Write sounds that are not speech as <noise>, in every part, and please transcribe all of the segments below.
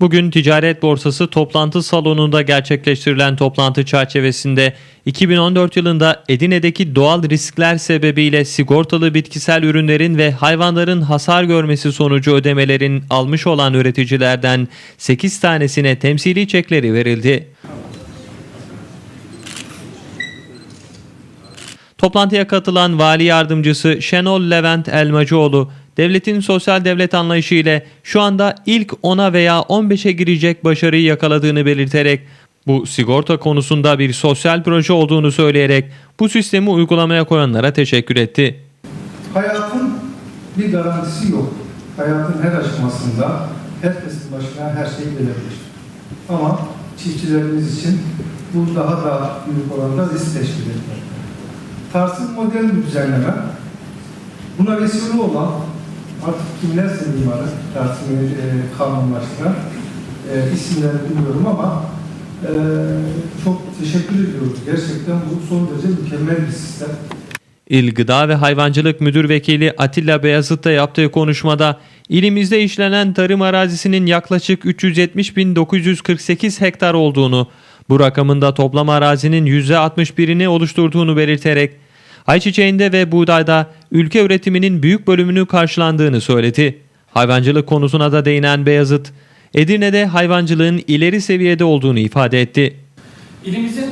Bugün Ticaret Borsası toplantı salonunda gerçekleştirilen toplantı çerçevesinde 2014 yılında Edirne'deki doğal riskler sebebiyle sigortalı bitkisel ürünlerin ve hayvanların hasar görmesi sonucu ödemelerin almış olan üreticilerden 8 tanesine temsili çekleri verildi. Toplantıya katılan vali yardımcısı Şenol Levent Elmacıoğlu, devletin sosyal devlet anlayışı ile şu anda ilk 10'a veya 15'e girecek başarıyı yakaladığını belirterek bu sigorta konusunda bir sosyal proje olduğunu söyleyerek bu sistemi uygulamaya koyanlara teşekkür etti. Hayatın bir garantisi yok. Hayatın her aşamasında herkesin başına her şey gelebilir. Ama çiftçilerimiz için bu daha da büyük oranda risk teşkil eder. Tarsın modern bir düzenleme. Buna vesile olan artık kimlerse mimarı Tarsın'ı e, kanunlaştıran e, isimlerini bilmiyorum ama e, çok teşekkür ediyoruz. Gerçekten bu son derece mükemmel bir sistem. İl Gıda ve Hayvancılık Müdür Vekili Atilla Beyazıt da yaptığı konuşmada ilimizde işlenen tarım arazisinin yaklaşık 370.948 hektar olduğunu, bu rakamın da toplam arazinin %61'ini oluşturduğunu belirterek ayçiçeğinde ve buğdayda ülke üretiminin büyük bölümünü karşılandığını söyledi. Hayvancılık konusuna da değinen Beyazıt, Edirne'de hayvancılığın ileri seviyede olduğunu ifade etti. İlimizin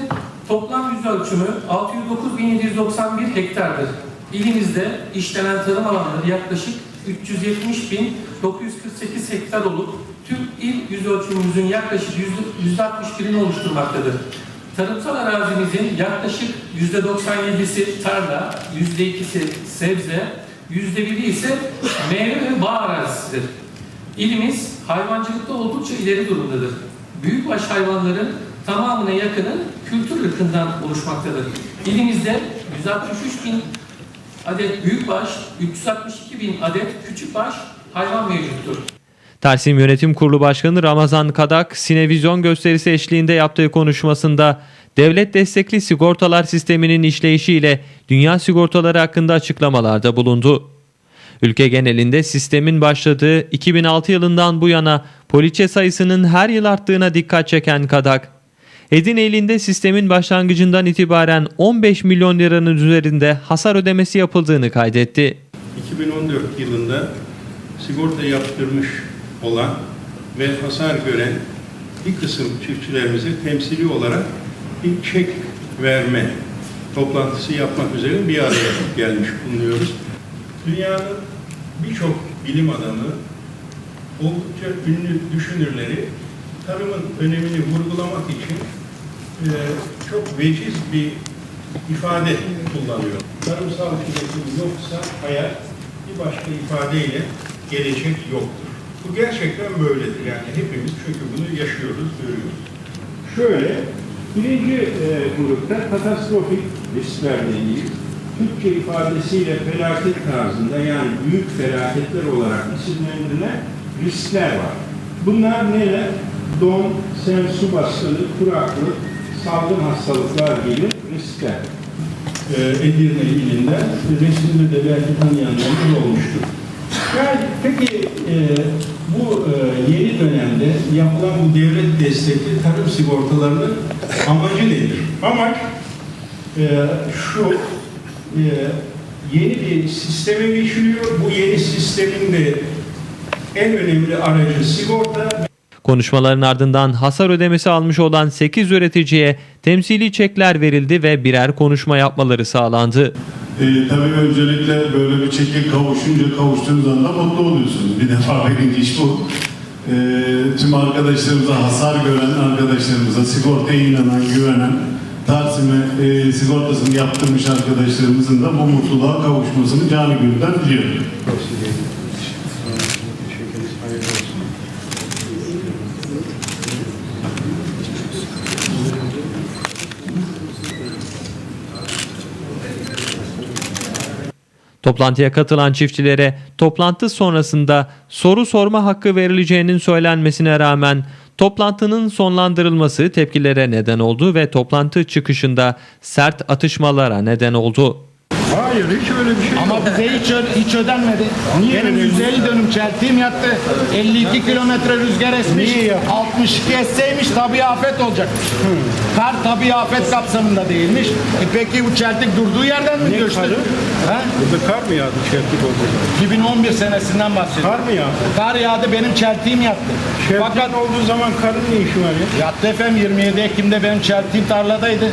toplam yüz ölçümü 609.791 hektardır. İlimizde işlenen tarım alanları yaklaşık 370.948 hektar olup tüm il yüz ölçümümüzün yaklaşık %61'ini oluşturmaktadır. Tarımsal arazimizin yaklaşık %97'si tarla, %2'si sebze, %1'i ise meyve ve bağ arazisidir. İlimiz hayvancılıkta oldukça ileri durumdadır. Büyükbaş hayvanların tamamına yakını kültür ırkından oluşmaktadır. İlimizde 163 bin adet büyükbaş, 362 bin adet küçükbaş hayvan mevcuttur. Tersim Yönetim Kurulu Başkanı Ramazan Kadak, sinevizyon gösterisi eşliğinde yaptığı konuşmasında devlet destekli sigortalar sisteminin işleyişiyle dünya sigortaları hakkında açıklamalarda bulundu. Ülke genelinde sistemin başladığı 2006 yılından bu yana poliçe sayısının her yıl arttığına dikkat çeken Kadak, Edirne sistemin başlangıcından itibaren 15 milyon liranın üzerinde hasar ödemesi yapıldığını kaydetti. 2014 yılında sigorta yaptırmış olan ve hasar gören bir kısım çiftçilerimize temsili olarak bir çek verme toplantısı yapmak üzere bir araya gelmiş bulunuyoruz. Dünyanın birçok bilim adamı, oldukça ünlü düşünürleri tarımın önemini vurgulamak için e, çok veciz bir ifade kullanıyor. Tarımsal üretim yoksa hayat bir başka ifadeyle gelecek yoktur. Bu gerçekten böyledir. Yani hepimiz çünkü bunu yaşıyoruz, görüyoruz. Şöyle, birinci e, grupta katastrofik risklerle ilgili Türkçe ifadesiyle felaket tarzında yani büyük felaketler olarak isimlendirilen riskler var. Bunlar neler? Don, sel, su baskını, kuraklık, salgın hastalıklar gibi riskler. Ee, Edirne ilinde resimde de belki tanıyanlarımız olmuştur. Yani peki e, bu e, yeni dönemde yapılan bu devlet destekli tarım sigortalarının amacı nedir? Amaç e, şu e, yeni bir sisteme geçiliyor. Bu yeni sistemin de en önemli aracı sigorta Konuşmaların ardından hasar ödemesi almış olan 8 üreticiye temsili çekler verildi ve birer konuşma yapmaları sağlandı. E, tabii öncelikle böyle bir çekim kavuşunca kavuştuğunuz anda mutlu oluyorsunuz. Bir defa <laughs> birinci iş bu. E, tüm arkadaşlarımıza, hasar gören arkadaşlarımıza, sigortaya inanan, güvenen, Tarsim'e e, sigortasını yaptırmış arkadaşlarımızın da bu mutluluğa kavuşmasını canı gönülden diliyorum. Toplantıya katılan çiftçilere toplantı sonrasında soru sorma hakkı verileceğinin söylenmesine rağmen toplantının sonlandırılması tepkilere neden oldu ve toplantı çıkışında sert atışmalara neden oldu. Hayır hiç öyle bir şey yok. Ama bize hiç, ö- hiç ödenmedi. Niye Benim ödenmedi? 150 dönüm çeltiğim yattı. 52 kilometre rüzgar esmiş. Niye yattı? 62 esseymiş tabii afet olacak. Kar tabii afet kapsamında değilmiş. E peki bu çeltik durduğu yerden mi Ne göçtü? karı? Ha? Burada kar mı yağdı çeltik oldu? 2011 senesinden bahsediyorum. Kar mı yağdı? Kar yağdı benim çeltiğim yattı. Çeltik Fakat olduğu zaman karın ne işi var ya? yattı efendim 27 Ekim'de benim çeltiğim tarladaydı.